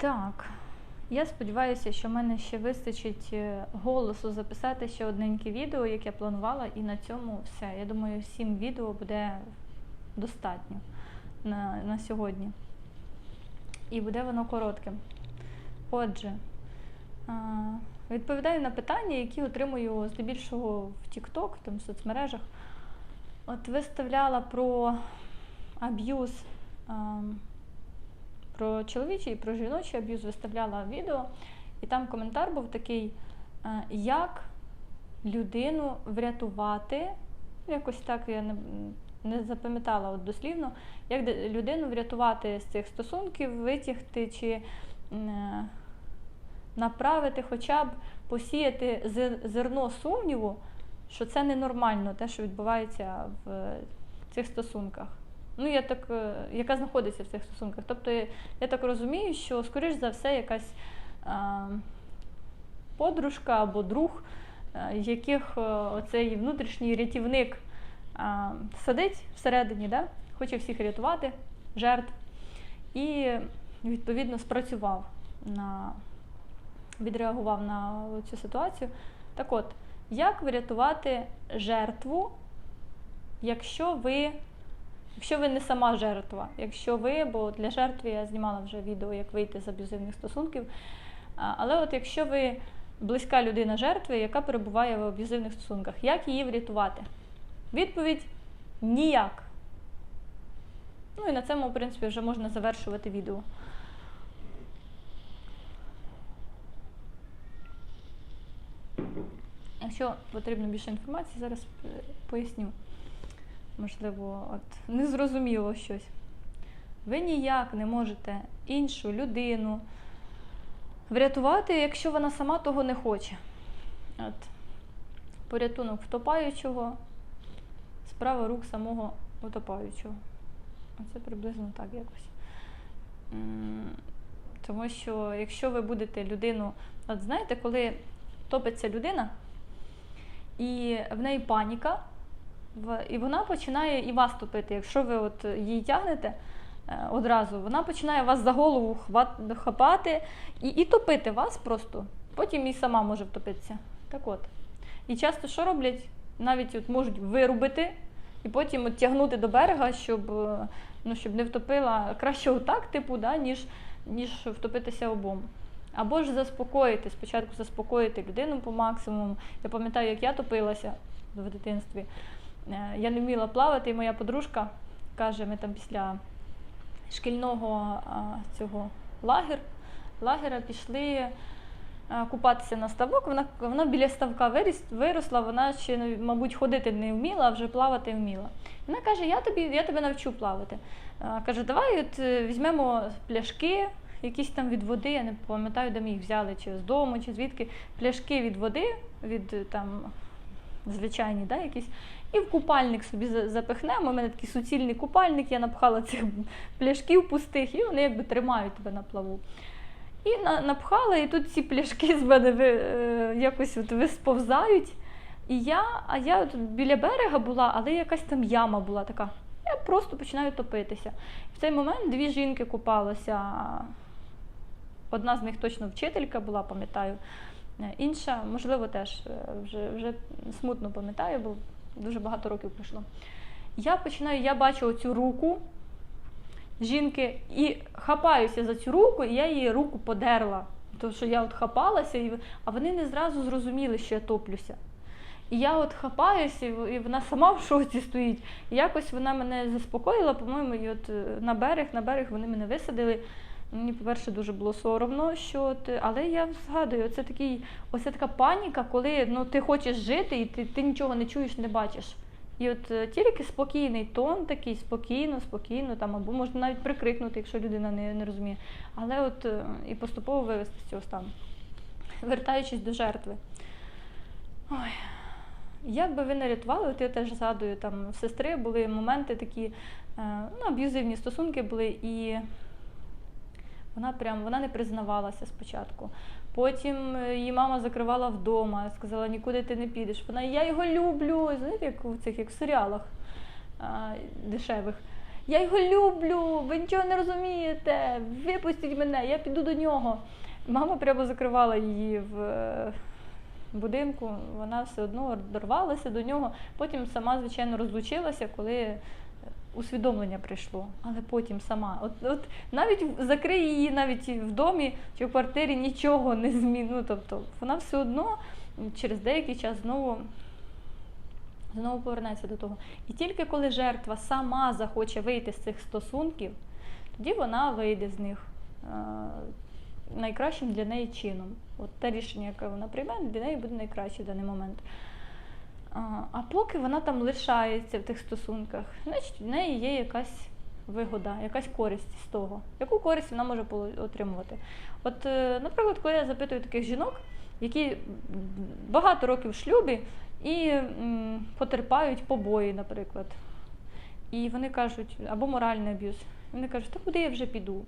Так. Я сподіваюся, що в мене ще вистачить е, голосу записати ще одненьке відео, як я планувала, і на цьому все. Я думаю, сім відео буде достатньо на, на сьогодні. І буде воно коротким. Отже, відповідаю на питання, які отримую здебільшого в TikTok, там, в соцмережах. От виставляла про аб'юз. Про чоловічий і про жіночий аб'юз виставляла відео, і там коментар був такий, е, як людину врятувати, якось так я не, не запам'ятала от дослівно, як людину врятувати з цих стосунків, витягти чи е, направити, хоча б посіяти зер- зерно сумніву, що це ненормально, те, що відбувається в цих стосунках. Ну, я так, е, яка знаходиться в цих стосунках. Тобто, я, так розумію, що, скоріш за все, якась а, подружка або друг, е, яких е, оцей внутрішній рятівник а, сидить всередині, да? хоче всіх рятувати, жертв, і відповідно спрацював на відреагував на цю ситуацію. Так от, як врятувати жертву, якщо ви Якщо ви не сама жертва, якщо ви, бо для жертви я знімала вже відео, як вийти з аб'юзивних стосунків. Але от якщо ви близька людина жертви, яка перебуває в аб'юзивних стосунках, як її врятувати? Відповідь ніяк. Ну і на цьому, в принципі, вже можна завершувати відео. Якщо потрібно більше інформації, зараз е, поясню можливо, от не зрозуміло щось. Ви ніяк не можете іншу людину врятувати, якщо вона сама того не хоче. От. Порятунок втопаючого, справа рук самого утопаючого. Оце приблизно так якось. Тому що якщо ви будете людину, от знаєте, коли топиться людина, і в неї паніка, і вона починає і вас топити. Якщо ви от її тягнете е, одразу, вона починає вас за голову хапати і, і топити вас просто. Потім і сама може втопитися. Так от. І часто що роблять? Навіть от можуть вирубити і потім от тягнути до берега, щоб, е, ну, щоб не втопила. Краще отак, типу, да, ніж, ніж втопитися обом. Або ж заспокоїти, спочатку заспокоїти людину по максимуму. Я пам'ятаю, як я топилася в дитинстві. Е, Я не вміла плавати, і моя подружка каже, ми там після шкільного цього лагер, лагера пішли купатися на ставок. Вона, вона біля ставка виросла, вона ще, ну, мабуть, ходити не вміла, а вже плавати вміла. Вона каже, я тобі, я тебе навчу плавати. Каже, давай от е, візьмемо пляшки, якісь там від води, я не пам'ятаю, де ми їх взяли, чи з дому, чи звідки, пляшки від води, від е, там звичайні, да, якісь, і в купальник собі за- запихнемо. У мене такий суцільний купальник, я напхала цих пляшків пустих, і вони якби тримають тебе на плаву. І напхала, і тут ці пляшки з мене е, якось от висповзають. І я, а я от біля берега була, але якась там яма була така. Я просто починаю топитися. В цей момент дві жінки купалися. Одна з них точно вчителька була, пам'ятаю. Інша, можливо, теж е, вже, вже смутно пам'ятаю, бо дуже багато років пройшло. Я починаю, я бачу оцю руку жінки і хапаюся за цю руку, і я її руку подерла. Тому що я от хапалася, і, а вони не зразу зрозуміли, що я топлюся. І я от хапаюся, і вона сама в шоці стоїть. І якось вона мене заспокоїла, по-моєму, і от е, на берег, на берег вони мене висадили. Мені, по-перше, дуже було соромно, що от, але я згадую, оце такий, оце така паніка, коли ну, ти хочеш жити і ти, ти нічого не чуєш, не бачиш. І от е, тільки спокійний тон, такий спокійно, спокійно, там, або можна навіть прикрикнути, якщо людина не, не розуміє. Але от е, і поступово вивести з цього стану. Вертаючись до жертви. Ой. Як би ви не рятували, от я теж згадую, там в сестри були моменти такі, е, ну, аб'юзивні стосунки були, і вона прям вона не признавалася спочатку. Потім е, її мама закривала вдома, сказала, нікуди ти не підеш. Вона я його люблю. Знаєте, як у цих як в серіалах а, дешевих. я його люблю, ви нічого не розумієте, випустіть мене, я піду до нього. Мама прямо закривала її в е, будинку, вона все одно дорвалася до нього. Потім сама, звичайно, розлучилася, коли усвідомлення прийшло, але потім сама. От, от навіть закрий її, навіть в домі чи в квартирі нічого не змін. Ну, тобто вона все одно через деякий час знову. Знову повернеться до того. І тільки коли жертва сама захоче вийти з цих стосунків, тоді вона вийде з них е, найкращим для неї чином. От те рішення, яке вона прийме, для неї буде найкраще в даний момент. А, поки вона там лишається в тих стосунках, значить в неї є якась вигода, якась користь з того. Яку користь вона може отримувати? От, е, наприклад, коли я запитую таких жінок, які багато років в шлюбі і потерпають побої, наприклад. І вони кажуть, або моральний аб'юз. Вони кажуть, та куди я вже піду?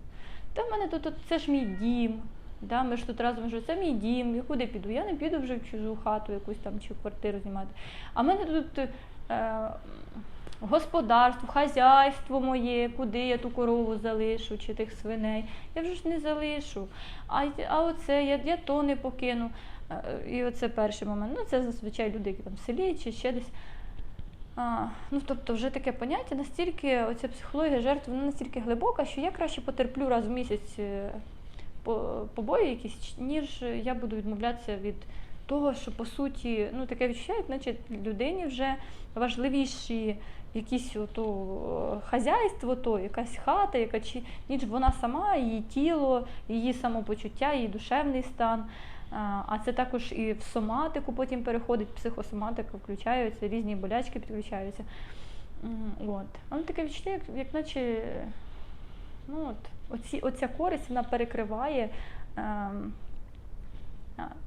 Та в мене тут це ж мій дім. Да, ми ж тут разом живемо, це дім, я куди піду? Я не піду вже в чужу хату якусь там чи квартиру знімати. А в мене тут е, господарство, хазяйство моє, куди я ту корову залишу чи тих свиней. Я вже ж не залишу. А, а оце я, я то не покину. Е, І оце перший момент. Ну, це зазвичай люди, які там в селі чи ще десь. А, ну, тобто, вже таке поняття, настільки оця психологія жертви вона настільки глибока, що я краще потерплю раз в місяць е, побої якісь, ніж я буду відмовлятися від того, що по суті, ну таке відчуття, як наче людині вже важливіші якісь ото е, хазяйство, то якась хата, яка чи ніж вона сама, її тіло, її самопочуття, її душевний стан. А а це також і в соматику потім переходить, психосоматика включаються, різні болячки підключаються. От. Але таке відчуття, як, як наче ну, от, оці, оця користь вона перекриває а,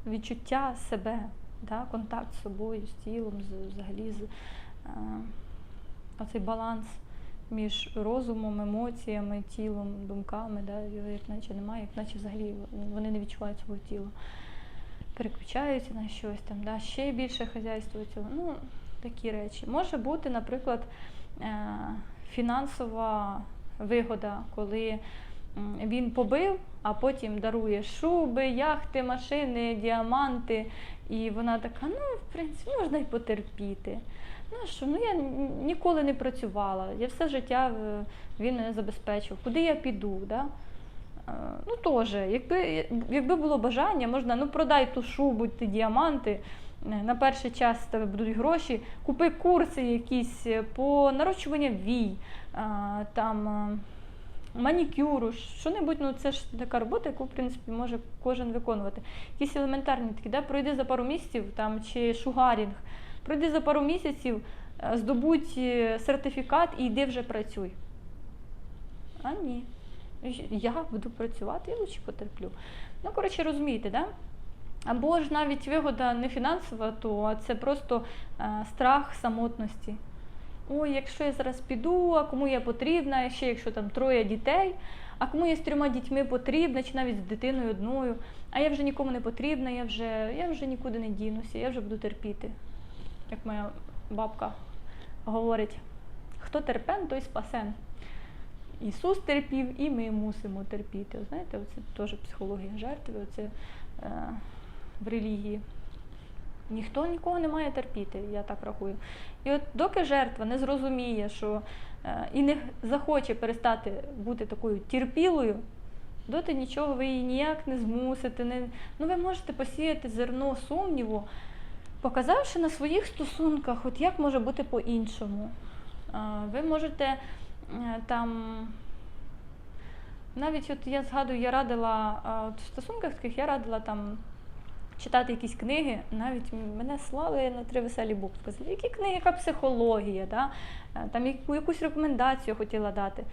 відчуття себе, да, контакт з собою, з тілом, з, взагалі з е, оцей баланс між розумом, емоціями, тілом, думками, да, як наче немає, як наче взагалі вони не відчувають свого тіла. Переключаються на щось там, да, ще більше хазяйство. Ну, такі речі. Може бути, наприклад, е, фінансова вигода, коли він побив, а потім дарує шуби, яхти, машини, діаманти. І вона така, ну, в принципі, можна й потерпіти. Ну що, ну я ніколи не працювала, я все життя е, він забезпечив. Куди я піду? Да? Е, Ну теж, якби, якби було бажання, можна ну продай ту шубу, ті діаманти. е, На перший час в тебе будуть гроші, купи курси якісь по нарощуванню вій, там манікюру, що-небудь, ну це ж така робота, яку в принципі може кожен виконувати. Якісь елементарні такі, да? пройди за пару місяців там, чи шугарінг, пройди за пару місяців, е, здобудь е, сертифікат і йди вже працюй. А ні. Я буду працювати, я лучше потерплю. Ну, коротше, розумієте, да? Або ж навіть вигода не фінансова, то це просто е, страх самотності. Ой, якщо я зараз піду, а кому я потрібна, ще якщо там троє дітей, а кому я з трьома дітьми потрібна, чи навіть з дитиною одною, а я вже нікому не потрібна, я вже, я вже нікуди не дінуся, я вже буду терпіти. Як моя бабка говорить, хто терпен, той спасен. Ісус терпів, і ми мусимо терпіти. Знаєте, це теж психологія жертви, оце е, в релігії. Ніхто нікого не має терпіти, я так рахую. І от доки жертва не зрозуміє, що е, і не захоче перестати бути такою терпілою, доти нічого ви її ніяк не змусите. Не... Ну, ви можете посіяти зерно сумніву, показавши на своїх стосунках, от як може бути по-іншому. Е, Ви можете е, там. Навіть от я згадую, я радила от в стосунках таких, я радила там читати якісь книги. Навіть мене слали на три веселі букви. Які книги, яка психологія, да? Е, там яку, якусь рекомендацію хотіла дати.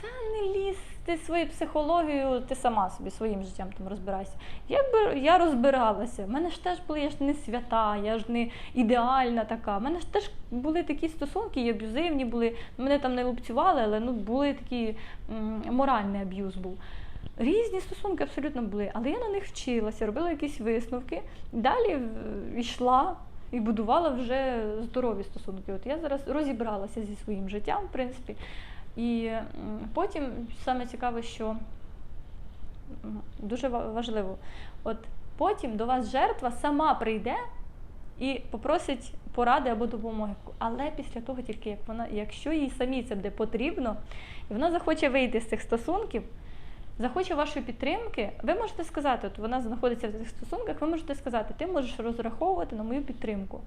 Та не лізь ти свою психологію, ти сама собі своїм життям там розбирайся. Якби я розбиралася, в мене ж теж були, я ж не свята, я ж не ідеальна така. У мене ж теж були такі стосунки, і аб'юзивні були. Мене там не лупцювали, але ну були такі м, моральний аб'юз був. Різні стосунки абсолютно були, але я на них вчилася, робила якісь висновки. Далі йшла і будувала вже здорові стосунки. От я зараз розібралася зі своїм життям, в принципі. І потім саме цікаве, що дуже важливо, от потім до вас жертва сама прийде і попросить поради або допомоги. Але після того, тільки як вона, якщо їй самі це буде потрібно, і вона захоче вийти з цих стосунків, захоче вашої підтримки, ви можете сказати, от вона знаходиться в цих стосунках, ви можете сказати, ти можеш розраховувати на мою підтримку.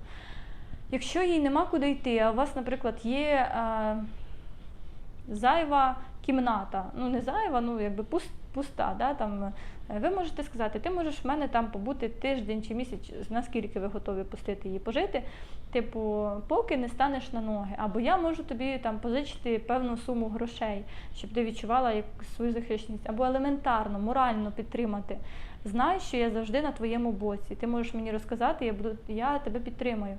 Якщо їй нема куди йти, а у вас, наприклад, є е, зайва кімната, ну не зайва, ну якби пуста, да, там, е, ви можете сказати, ти можеш в мене там побути тиждень чи місяць, наскільки ви готові пустити її пожити, типу, поки не станеш на ноги. Або я можу тобі там позичити певну суму грошей, щоб ти відчувала як свою захищеність, або елементарно, морально підтримати. Знай, що я завжди на твоєму боці. Ти можеш мені розказати, я буду, я тебе підтримаю.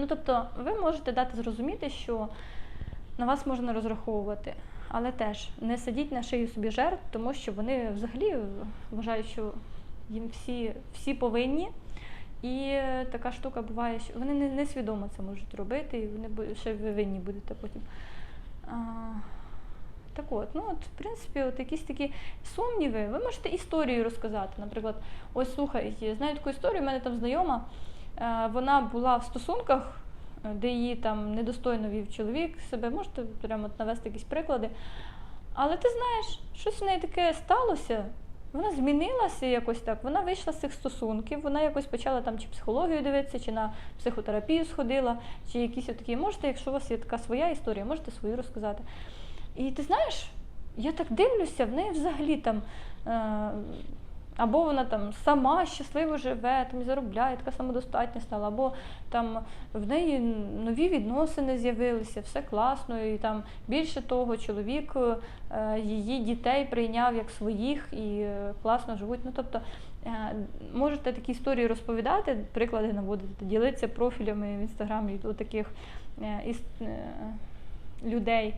Ну, тобто, ви можете дати зрозуміти, що на вас можна розраховувати, але теж не сидіть на шиї собі жертв, тому що вони взагалі вважають, що їм всі, всі повинні. І така штука буває, що вони не, несвідомо це можуть робити, і вони ще ви винні будете потім. А, так от, ну от, в принципі, от якісь такі сумніви, ви можете історію розказати. Наприклад, ось слухай, знаю таку історію, в мене там знайома, е, вона була в стосунках, де її там недостойно вів чоловік себе, можете прямо навести якісь приклади. Але ти знаєш, щось в неї таке сталося. Вона змінилася якось так. Вона вийшла з цих стосунків, вона якось почала там чи психологію дивитися, чи на психотерапію сходила, чи якісь такі. Можете, якщо у вас є така своя історія, можете свою розказати. І ти знаєш, я так дивлюся, в неї взагалі там. Е- або вона там сама щасливо живе, там заробляє, така самодостатня стала, або там в неї нові відносини з'явилися, все класно, і там більше того, чоловік е, її дітей прийняв як своїх і е, класно живуть. Ну тобто е, можете такі історії розповідати, приклади наводити, ділитися профілями в інстаграмі у таких е, іс- е, людей,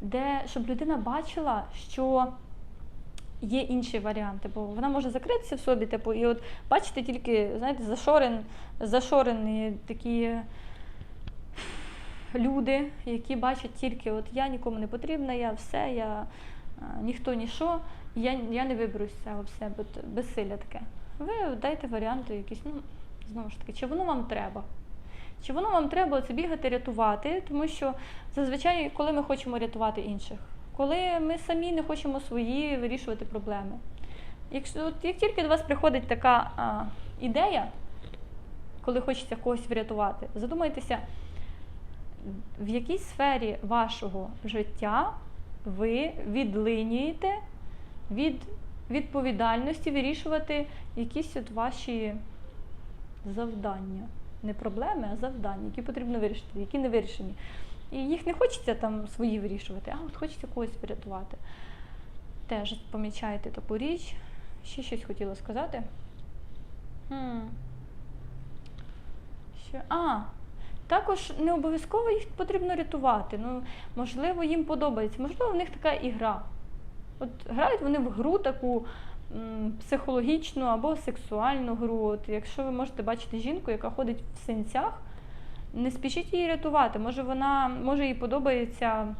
де щоб людина бачила, що є інші варіанти, бо вона може закритися в собі, типу, і от бачите тільки, знаєте, зашорен, зашорені такі люди, які бачать тільки от я нікому не потрібна, я все, я ніхто ніщо, я, я не виберусь з цього все, безсилля таке. Ви дайте варіанти якісь, ну, знову ж таки, чи воно вам треба? Чи воно вам треба це бігати, рятувати, тому що зазвичай, коли ми хочемо рятувати інших, коли ми самі не хочемо свої вирішувати проблеми. Якщо от, як тільки до вас приходить така а, ідея, коли хочеться когось врятувати, задумайтеся, в якій сфері вашого життя ви відлинюєте від відповідальності вирішувати якісь от ваші завдання. Не проблеми, а завдання, які потрібно вирішити, які не вирішені. І їх не хочеться там свої вирішувати, а от хочеться когось врятувати. Теж помічайте таку річ. Ще щось хотіла сказати. Хм. Що? А, також не обов'язково їх потрібно рятувати. Ну, можливо, їм подобається. Можливо, в них така ігра. От грають вони в гру таку психологічну або сексуальну гру. От, якщо ви можете бачити жінку, яка ходить в синцях, не спішіть її рятувати. Може, вона може їй подобаються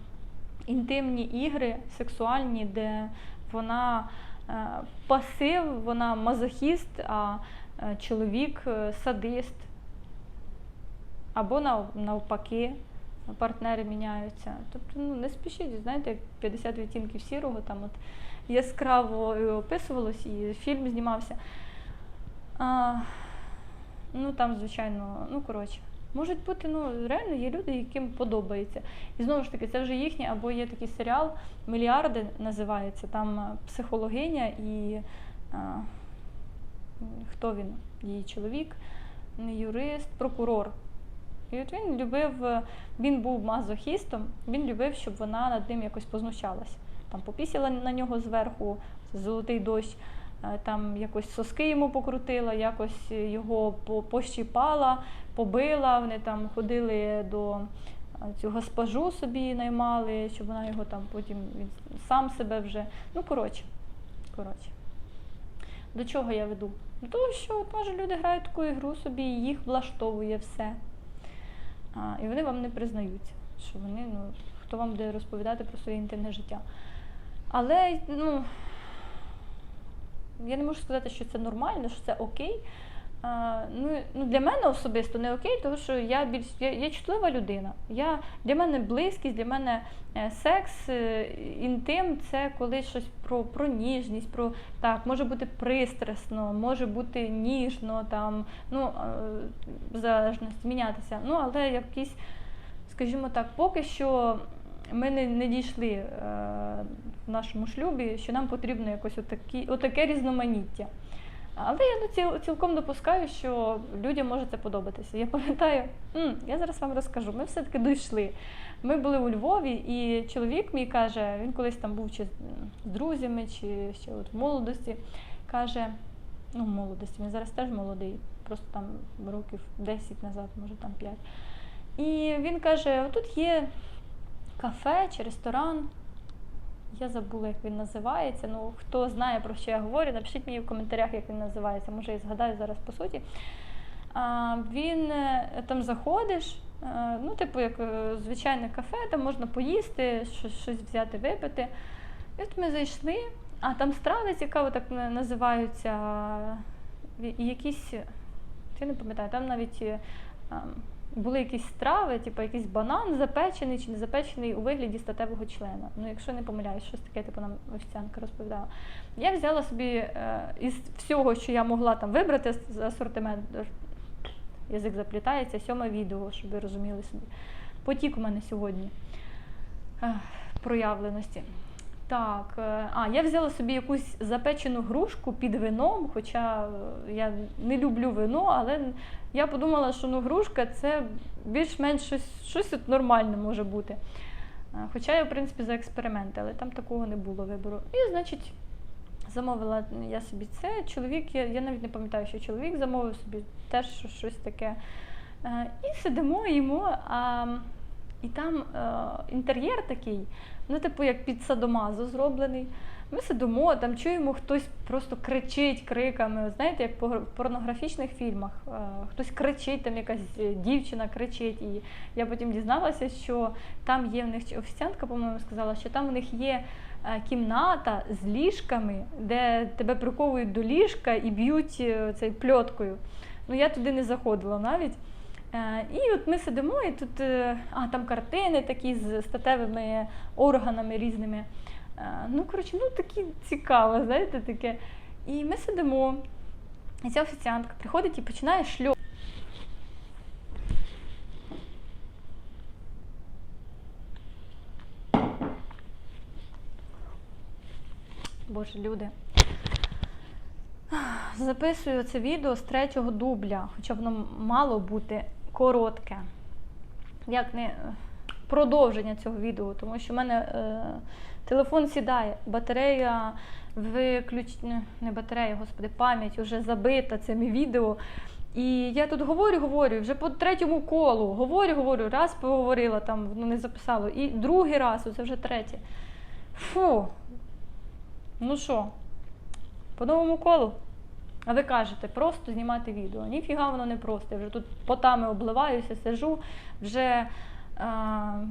інтимні ігри сексуальні, де вона е, пасив, вона мазохіст, а е, чоловік е, садист. Або нав- навпаки, партнери міняються. Тобто ну, не спішіть, знаєте, як 50 відтінків сірого, там от яскраво описувалось, і фільм знімався. А, ну там, звичайно, ну коротше. Можуть бути, ну реально є люди, яким подобається. І знову ж таки, це вже їхнє, або є такий серіал Мільярди називається, там е, психологиня і а, хто він? Її чоловік, не юрист, прокурор. І от він любив, е, він був мазохістом, він любив, щоб вона над ним якось познущалась. Там попісила на нього зверху, золотий дощ, е, там якось соски йому покрутила, якось його пощіпала, побила. Вони там ходили до е, цю госпожу собі наймали, щоб вона його там потім він сам себе вже. Ну, коротше, коротше. До чого я веду? До того, що от, може люди грають таку ігру собі, і їх влаштовує все. А, і вони вам не признаються, що вони, ну, хто вам буде розповідати про своє інтимне життя. Але ну, я не можу сказати, що це нормально, що це окей. А, ну, ну, для мене особисто не окей, тому що я більш я, я чутлива людина. Я, для мене близькість, для мене е, секс, е, інтим це коли щось про, про ніжність, про так, може бути пристрасно, може бути ніжно, там, ну, е, залежності мінятися. Ну, але якісь, скажімо так, поки що ми не, не дійшли е, в нашому шлюбі, що нам потрібно якось отакі, отаке різноманіття. Але я ну, ціл, цілком допускаю, що людям може це подобатися. Я пам'ятаю, я зараз вам розкажу. Ми все-таки дійшли. Ми були у Львові, і чоловік мій каже, він колись там був чи з друзями, чи ще от в молодості, каже, ну в молодості, він зараз теж молодий, просто там років 10 назад, може там 5. І він каже: тут є кафе чи ресторан. Я забула, як він називається. Ну, хто знає, про що я говорю, напишіть мені в коментарях, як він називається. Може, я згадаю зараз по суті. А, він е, там заходиш, е, ну, типу, як е, звичайне кафе, там можна поїсти, щось, щось взяти, випити. І от ми зайшли, а там страви цікаво так на- називаються. Якісь, я не пам'ятаю, там навіть. Були якісь страви, типу якийсь банан запечений чи не запечений у вигляді статевого члена. Ну, якщо не помиляюсь, щось таке, типу нам офіціантка розповідала. Я взяла собі е, із всього, що я могла там вибрати з з асортимент, е, язик заплітається, сьоме відео, щоб ви розуміли собі. Потік у мене сьогодні е, проявленості. Так, е, а я взяла собі якусь запечену грушку під вином, хоча е, я не люблю вино, але я подумала, що ну, грушка це більш-менш щось, щось нормальне може бути. Е, Хоча я, в принципі, за експерименти, але там такого не було вибору. І, значить, замовила я собі це. Чоловік, я, я навіть не пам'ятаю, що чоловік замовив собі теж що- щось таке. І сидимо, їмо. А, і там інтер'єр такий, ну, типу, як під садомазо зроблений. Ми сидимо, там чуємо, хтось просто кричить криками. Знаєте, як в порнографічних фільмах. е, Хтось кричить, там якась е, дівчина кричить. І я потім дізналася, що там є в них офіціантка, по-моєму, сказала, що там у них є е, кімната з ліжками, де тебе приковують до ліжка і б'ють цей пльоткою. Ну я туди не заходила навіть. Е, І от ми сидимо, і тут е, а, там картини такі з статевими органами різними. Е, Ну, коротше, ну такі цікаво, знаєте, таке. І ми сидимо, і ця офіціантка приходить і починає шльоп. Боже, люди. Записую це відео з третього дубля, хоча воно мало бути коротке. Як не продовження цього відео, тому що в мене е, телефон сідає, батарея виключ... не- не батарея, господи, пам'ять вже забита цими відео. І я тут говорю, говорю, вже по третьому колу, говорю, говорю, раз поговорила, там воно не записало, і другий раз, це вже третє. Фу. Ну що, по новому колу? А ви кажете, просто знімати відео. Ніфіга воно не просто. Я вже тут потами обливаюся, сижу, вже а,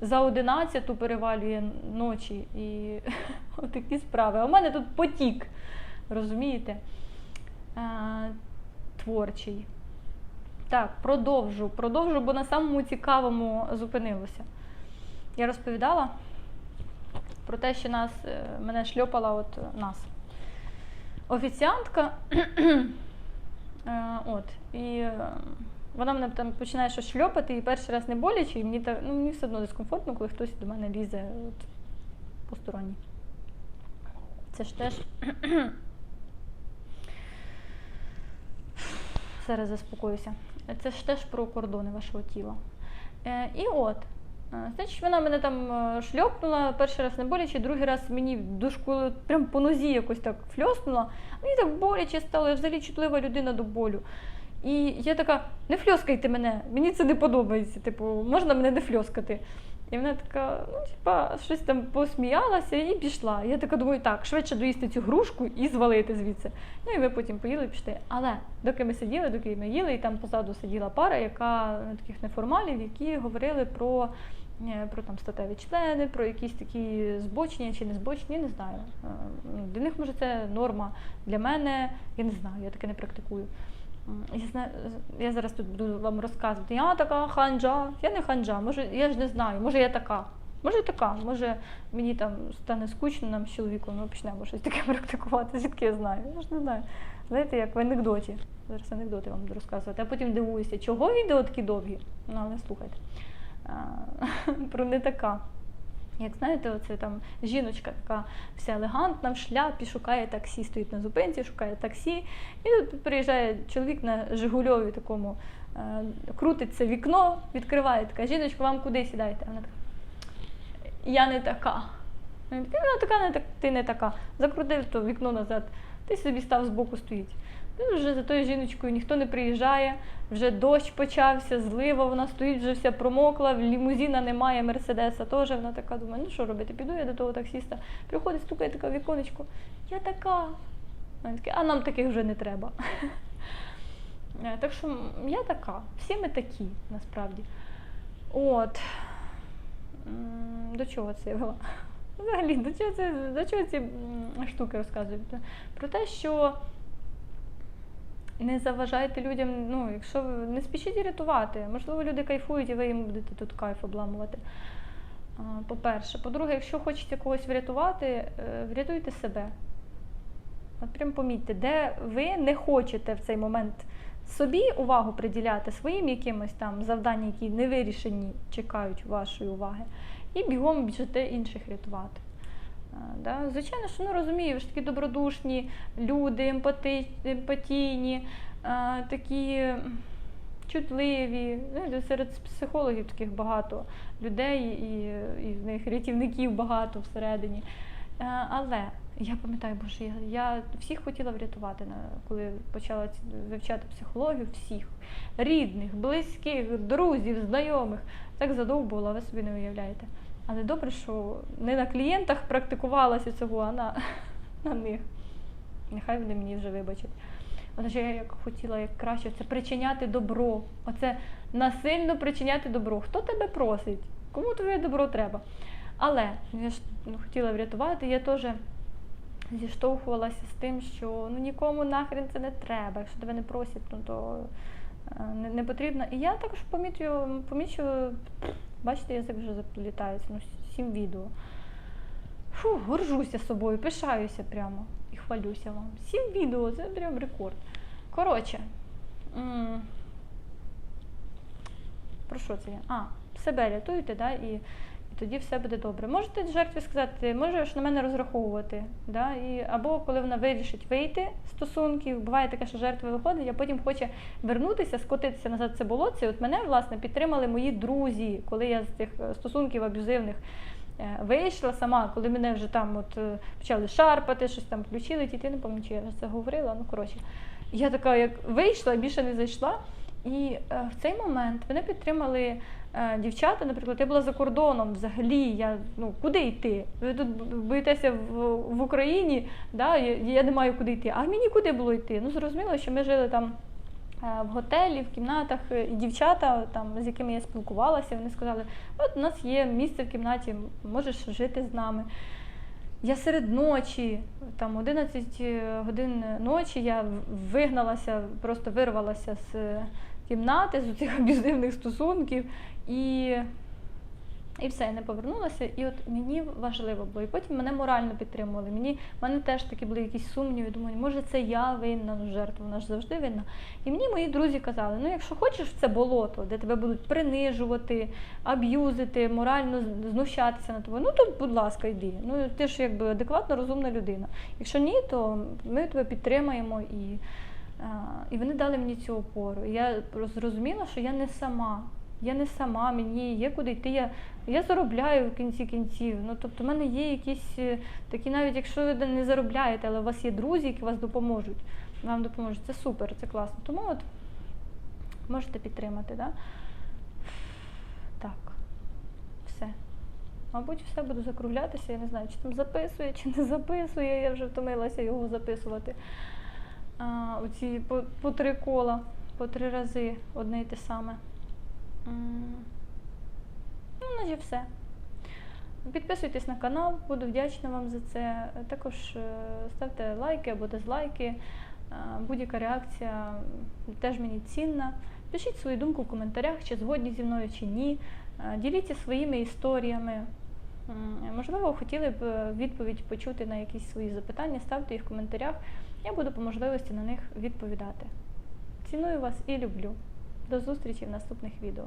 за 11 перевалює ночі і отакі справи. А у мене тут потік, розумієте? А, творчий. Так, продовжу, продовжу, бо на самому цікавому зупинилося. Я розповідала про те, що нас, е, мене шльопала от нас офіціантка. Е, От, і е, вона мене там починає щось шльопати, і перший раз не боляче, і мені так, ну, мені все одно дискомфортно, коли хтось до мене лізе от, посторонній. Це ж теж. Зараз заспокоюся. Це ж теж про кордони вашого тіла. Е, і от. Е, Значить, вона мене там е, шльопнула, перший раз не боляче, другий раз мені дошку прям по нозі якось так фльоснула. Мені так боляче стало, я взагалі чутлива людина до болю. І я така, не фльоскайте мене, мені це не подобається. Типу, можна мене не фльоскати. І вона така, ну, типа, щось там посміялася і пішла. Я така думаю, так, швидше доїсти цю грушку і звалити звідси. Ну і ми потім поїли і пішли. Але доки ми сиділи, доки ми їли, і там позаду сиділа пара, яка ну, таких неформалів, які говорили про е, про там статеві члени, про якісь такі збочення чи не збочення, не знаю. Е, ну, Для них може це норма. Для мене я не знаю, я таке не практикую. Я знаю, я зараз тут буду вам розказувати, я така ханджа, я не ханджа, може, я ж не знаю, може я така. Може така, може мені там стане скучно нам з чоловіком, ми почнемо щось таке практикувати, звідки я знаю. Я ж не знаю. Знаєте, як в анекдоті. Зараз анекдоти вам буду розказувати, а потім дивуюся, чого відео такі довгі? Ну, але слухайте. Про не така. Як знаєте, оце там жіночка така вся елегантна в шляпі, шукає таксі, стоїть на зупинці, шукає таксі. І тут приїжджає чоловік на Жигульові такому, е, крутиться вікно, відкриває така, жіночка, вам куди сідаєте? Вона така, я не така. Такий, ну така не так, ти не така. Закрутив то вікно назад, ти собі став збоку стоїть. Вже за тою жіночкою ніхто не приїжджає, вже дощ почався, злива, вона стоїть, вже вся промокла, лімузіна немає, мерседеса теж. Вона така думає, ну що робити, піду я до того таксіста. Приходить, стукає така віконечко, я така. А нам таких вже не треба. Е, Так що я така, всі ми такі, насправді. От. До чого це я вела? Взагалі, до чого, це, до чого ці штуки розказують? Про те, що не заважайте людям, ну, якщо ви не спішіть рятувати. Можливо, люди кайфують і ви їм будете тут кайф обламувати. По-перше. По-друге, якщо хочете когось врятувати, е, врятуйте себе. От прям помітьте, де ви не хочете в цей момент собі увагу приділяти, своїм якимось там завданням, які не вирішені, чекають вашої уваги, і бігом біжите інших рятувати. А, Да? Звичайно, що ну, розумію, ви ж такі добродушні люди, емпати... емпатійні, а, такі чутливі. Знаєте, серед психологів таких багато людей, і, і в них рятівників багато всередині. А, але я пам'ятаю, боже, я, я всіх хотіла врятувати, коли почала вивчати психологію, всіх рідних, близьких, друзів, знайомих. Так задовбувала, ви собі не уявляєте. Але добре, що не на клієнтах практикувалася цього, а на, на них. Нехай вони мені вже вибачать. От що я як хотіла як краще це причиняти добро. Оце насильно причиняти добро. Хто тебе просить? Кому твоє добро треба? Але я ж ну, хотіла врятувати, я теж зіштовхувалася з тим, що ну нікому нахрен це не треба. Якщо тебе не просять, ну то е, не, не потрібно. І я також помічу, помічу, бачите, язик вже заплітається, ну, сім відео. Фу, горжуся собою, пишаюся прямо і хвалюся вам. Сім відео, це прям рекорд. Коротше, про що це я? А, себе рятуєте, да, і тоді все буде добре. Можете жертві сказати, можеш на мене розраховувати. Да, і, або коли вона вирішить вийти з стосунків, буває таке, що жертва виходить, а потім хоче вернутися, скотитися назад це болотце. От мене, власне, підтримали мої друзі, коли я з цих е, стосунків аб'юзивних е, вийшла сама, коли мене вже там от е, почали шарпати, щось там включили, ті, не пам'ятаю, я вже це говорила, ну коротше. Я така, як вийшла, більше не зайшла. І е, в цей момент мене підтримали е, дівчата. Наприклад, я була за кордоном взагалі. Я ну куди йти? Ви тут боїтеся в, в Україні, да? я, не маю куди йти. А мені куди було йти? Ну зрозуміло, що ми жили там. е, В готелі, в кімнатах, і дівчата, там, з якими я спілкувалася, вони сказали, от у нас є місце в кімнаті, можеш жити з нами. Я серед ночі, там 11 годин ночі, я вигналася, просто вирвалася з кімнати, з цих аб'юзивних стосунків і, і все, я не повернулася. І от мені важливо було. І потім мене морально підтримували. Мені, в мене теж такі були якісь сумніви. Думаю, може це я винна, ну жертва, вона ж завжди винна. І мені мої друзі казали: ну якщо хочеш в це болото, де тебе будуть принижувати, аб'юзити, морально знущатися над тобою, ну то, будь ласка, йди. Ну ти ж якби адекватна, розумна людина. Якщо ні, то ми тебе підтримаємо і. І вони дали мені цю опору. І я зрозуміла, що я не сама. Я не сама, мені є куди йти. Я, я заробляю в кінці кінців. Ну тобто, в мене є якісь е, такі, навіть якщо ви не заробляєте, але у вас є друзі, які вас допоможуть. Вам допоможуть. Це супер, це класно. Тому от можете підтримати, да? Так. Все. Мабуть, все буду закруглятися. Я не знаю, чи там записує, чи не записує. Я вже втомилася його записувати. А, оці по, по три кола, по три рази одне й те саме. Ну, наче все. Підписуйтесь на канал, буду вдячна вам за це. Також е, ставте лайки або дизлайки. Е, Будь-яка реакція теж мені цінна. Пишіть свою думку в коментарях, чи згодні зі мною, чи ні. Е, Діліться своїми історіями. Можливо, хотіли б відповідь почути на якісь свої запитання, ставте їх в коментарях. Я буду по можливості на них відповідати. Ціную вас і люблю. До зустрічі в наступних відео.